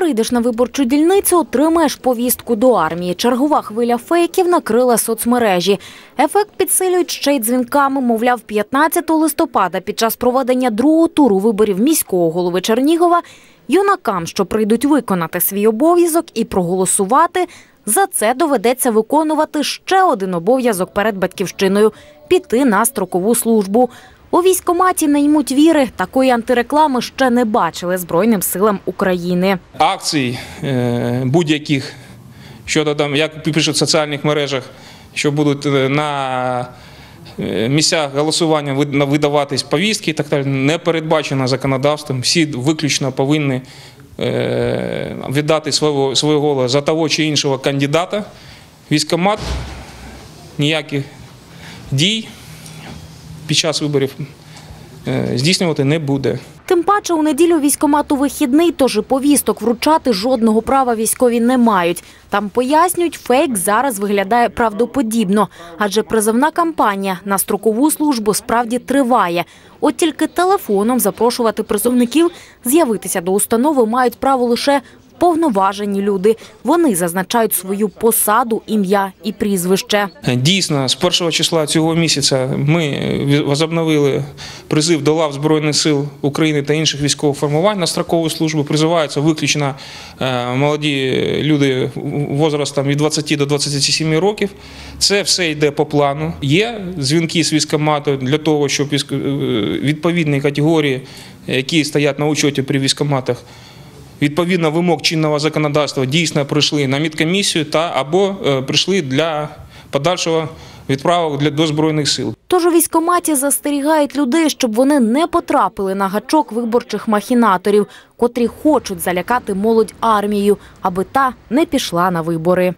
Прийдеш на виборчу дільницю, отримаєш повістку до армії. Чергова хвиля фейків накрила соцмережі. Ефект підсилюють ще й дзвінками. Мовляв, 15 листопада під час проведення другого туру виборів міського голови Чернігова юнакам, що прийдуть виконати свій обов'язок і проголосувати, за це доведеться виконувати ще один обов'язок перед батьківщиною піти на строкову службу. У військкоматі не ймуть віри. Такої антиреклами ще не бачили Збройним силам України. акцій е, будь-яких щодо там, як пишуть в соціальних мережах, що будуть е, на е, місцях голосування вид- видаватись повістки так далі, не передбачено законодавством. Всі виключно повинні віддати свого, свого голос за того чи іншого кандидата. Військкомат ніяких дій під час виборів е, здійснювати не буде. Тим паче у неділю військкомату вихідний, тож і повісток вручати жодного права військові не мають. Там пояснюють, фейк зараз виглядає правдоподібно, адже призовна кампанія на строкову службу справді триває. От тільки телефоном запрошувати призовників з'явитися до установи мають право лише повноважені люди. Вони зазначають свою посаду, ім'я і прізвище. Дійсно, з першого числа цього місяця ми возобновили призив до лав Збройних сил України та інших військових формувань на строкову службу. Призиваються виключно е, молоді люди возрастом від 20 до 27 років. Це все йде по плану. Є дзвінки з військкомату для того, щоб е, відповідні категорії, які стоять на учеті при військкоматах, відповідно вимог чинного законодавства дійсно прийшли на медкомісію та або е, прийшли для подальшого відправок для до збройних сил. Тож у військкоматі застерігають людей, щоб вони не потрапили на гачок виборчих махінаторів, котрі хочуть залякати молодь армією, аби та не пішла на вибори.